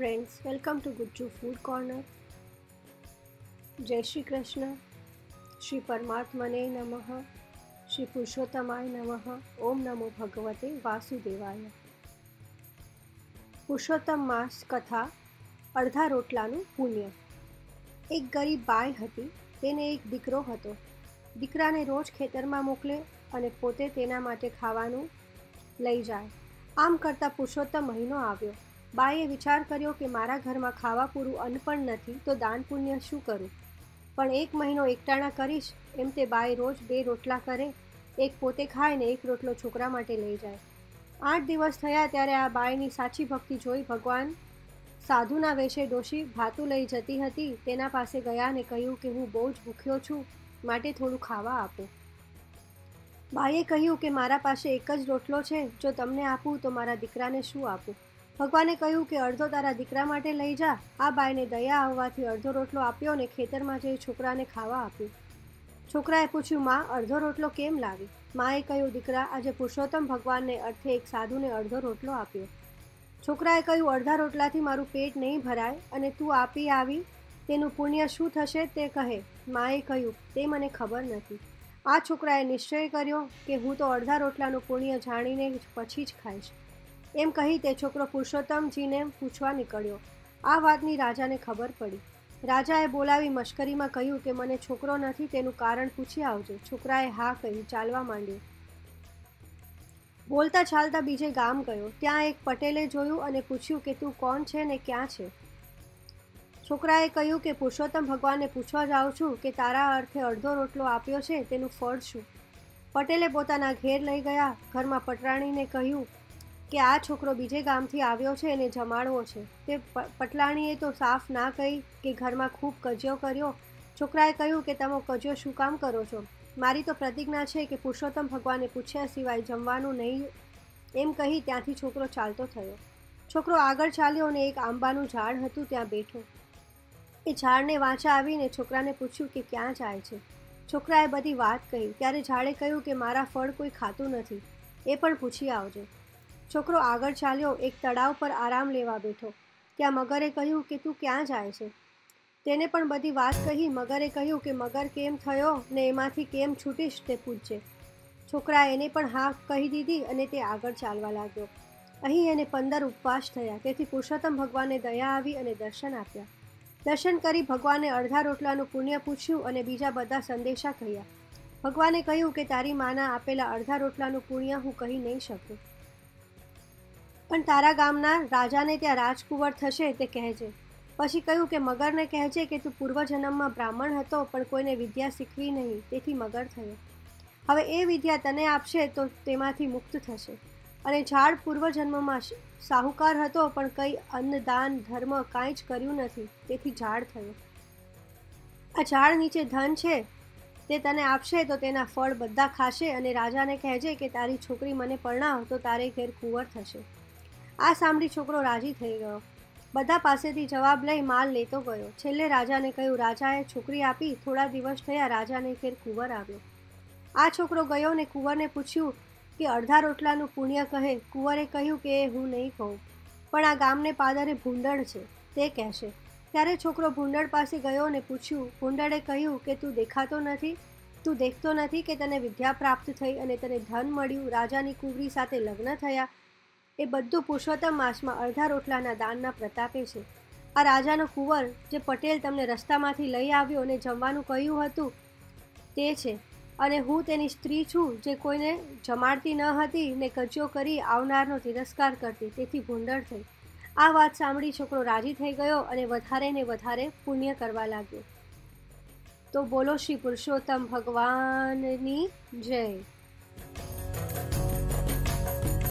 Friends welcome to Gujju food corner Jai Shri Krishna Shri પરમાત્મને નમઃ શ્રી પુરુષોત્તમાય નમઃ ઓમ નમો ભગવતે વાસુદેવાય પુરુષોત્તમ માસ કથા અડધા રોટલાનું પુણ્ય એક ગરીબ બાઈ હતી, તેને એક દીકરો હતો. દીકરાને રોજ ખેતરમાં મોકલે અને પોતે તેના માટે ખાવાનું લઈ જાય. આમ કરતાં પુરુષોત્તમ મહિનો આવ્યો. બાઈએ વિચાર કર્યો કે મારા ઘરમાં ખાવા પૂરું અન્ન પણ નથી, તો દાન પુણ્ય શું કરું? પણ એક મહિનો એકટાણા કરીશ, એમ તે બાએ રોજ બે રોટલા કરે, એક પોતે ખાય ને એક રોટલો છોકરા માટે લઈ જાય. આઠ દિવસ થયા ત્યારે આ બાઈની સાચી ભક્તિ જોઈ ભગવાન સાધુના વેશે ડોશી ભાતું લઈ જતી હતી, તેના પાસે ગયા ને કહ્યું કે હું બહુ જ ભૂખ્યો છું, માટે થોડું ખાવા આપો. બાઈએ કહ્યું કે મારા પાસે એક જ રોટલો છે, જો તમને આપું તો મારા દીકરાને શું આપું? ભગવાને કહ્યું કે અડધો તારા દીકરા માટે લઈ જા. આ બાઈને દયા આવવાથી અડધો રોટલો આપ્યો અને ખેતરમાં જઈ છોકરાને ખાવા આપ્યું. છોકરાએ પૂછ્યું, માં, અડધો રોટલો કેમ લાવી? માએ કહ્યું, દીકરા, આજે પુરુષોત્તમ ભગવાનને અર્થે એક સાધુને અડધો રોટલો આપ્યો. છોકરાએ કહ્યું, અડધા રોટલાથી મારું પેટ નહીં ભરાય અને તું આપી આવી, તેનું પુણ્ય શું થશે તે કહે. માએ કહ્યું, તે મને ખબર નથી. આ છોકરાએ નિશ્ચય કર્યો કે હું તો અડધા રોટલાનું પુણ્ય જાણીને પછી જ ખાઈશ. એમ કહી તે છોકરો પુરુષોત્તમજીને પૂછવા નીકળ્યો. આ વાતની રાજાને ખબર પડી. રાજાએ બોલાવી મશ્કરીમાં કહ્યું કે મને છોકરો નથી તેનું કારણ પૂછી આવજો. છોકરાએ હા કહ્યું ચાલવા માંડ્યું. બોલતા ચાલતા બીજે ગામ ગયો. ત્યાં એક પટેલે જોયું અને પૂછ્યું કે તું કોણ છે ને ક્યાં છે? છોકરાએ કહ્યું કે પુરુષોત્તમ ભગવાનને પૂછવા જાઉં છું કે તારા અર્થે અડધો રોટલો આપ્યો છે તેનું ફળ શું? પટેલે પોતાના ઘેર લઈ ગયા. ઘરમાં પટરાણીને કહ્યું કે આ છોકરો બીજે ગામથી આવ્યો છે એને જમાડવો છે. તે પટલાણીએ તો સાફ ના કહી કે ઘરમાં ખૂબ કજિયો કર્યો. છોકરાએ કહ્યું કે, તમે કજિયો શું કામ કરો છો? મારી તો પ્રતિજ્ઞા છે કે પુરુષોત્તમ ભગવાને પૂછ્યા સિવાય જમવાનું નહીં. એમ કહી ત્યાંથી છોકરો ચાલતો થયો. છોકરો આગળ ચાલ્યો અને એક આંબાનું ઝાડ હતું ત્યાં બેઠો. એ ઝાડને વાંચા આવીને છોકરાને પૂછ્યું કે, ક્યાં જાય છે? છોકરાએ બધી વાત કહી. ત્યારે ઝાડે કહ્યું કે, મારા ફળ કોઈ ખાતું નથી. એ પણ પૂછી આવજો. છોકરો આગળ ચાલ્યો, એક તળાવ પર આરામ લેવા બેઠો. ત્યાં મગરે કહ્યું કે, તું ક્યાં જાય છે? તેને પણ બધી વાત કહી મગરે કહ્યું કે, મગર કેમ થયો ને એમાંથી કેમ છૂટીશ તે પૂછજે. છોકરા એને પણ હા કહી દીધી અને તે આગળ ચાલવા લાગ્યો. અહીં એને પંદર ઉપવાસ થયા, તેથી પુરુષોત્તમ ભગવાનને દયા આવી અને દર્શન આપ્યા. દર્શન કરી ભગવાને અડધા રોટલાનું પુણ્ય પૂછ્યું અને બીજા બધા સંદેશા કહ્યા. ભગવાને કહ્યું કે, તારી માના આપેલા અડધા રોટલાનું પુણ્ય હું કહી નહીં શકું. પણ તારા ગામના રાજાને ત્યાં રાજકુંવર થશે તે કહેજે. પછી કહ્યું કે મગરને કહેજે કે તું પૂર્વજન્મમાં બ્રાહ્મણ હતો પણ કોઈને વિદ્યા શીખવી નહીં, તેથી મગર થયો. હવે એ વિદ્યા તને આપશે તો તેમાંથી મુક્ત થશે. અને ઝાડ પૂર્વજન્મમાં સાહુકાર હતો પણ કંઈ અન્નદાન ધર્મ કાંઈ જ કર્યું નથી, તેથી ઝાડ થયો. આ ઝાડ નીચે ધન છે, તે તને આપશે તો તેના ફળ બધા ખાશે અને રાજાને કહેજે કે તારી છોકરી મને પરણાવ તો તારે ઘેર કુંવર થશે. આ સાંભળી છોકરો રાજી થઈ ગયો. બધા પાસેથી જવાબ લઈ માલ લેતો ગયો. છેલ્લે રાજાને કહ્યું, રાજાએ છોકરી આપી, થોડા દિવસ થયા રાજાને ફેર કુંવર આવ્યો. આ છોકરો ગયો ને કુંવરને પૂછ્યું કે, અડધા રોટલાનું પુણ્ય કહે? કુંવરે કહ્યું કે હું નહીં કહું. પણ આ ગામને પાદરે ભૂંડળ છે, તે કહેશે. ત્યારે છોકરો ભૂંડળ પાસે ગયો ને પૂછ્યું, ભૂંડળે કહ્યું કે તું દેખાતો નથી? તું દેખતો નથી કે તને વિદ્યા પ્રાપ્ત થઈ અને તને ધન મળ્યું? રાજાની કુંવરી સાથે લગ્ન થયા? એ બધું પુરુષોત્તમ માસમાં અડધા રોટલાના દાનના પ્રતાપે છે. આ રાજાનો કુંવર જે પટેલ તમને રસ્તામાંથી લઈ આવ્યો અને જમવાનું કહ્યું હતું તે છે. અને હું તેની સ્ત્રી છું જે કોઈને જમાડતી ન હતી ને કચો કરી આવનારનો તિરસ્કાર કરતી, તેથી ભૂંડળ થઈ. આ વાત સાંભળી છોકરો રાજી થઈ ગયો અને વધારે ને વધારે પુણ્ય કરવા લાગ્યો. તો બોલો શ્રી પુરુષોત્તમ ભગવાનની જય.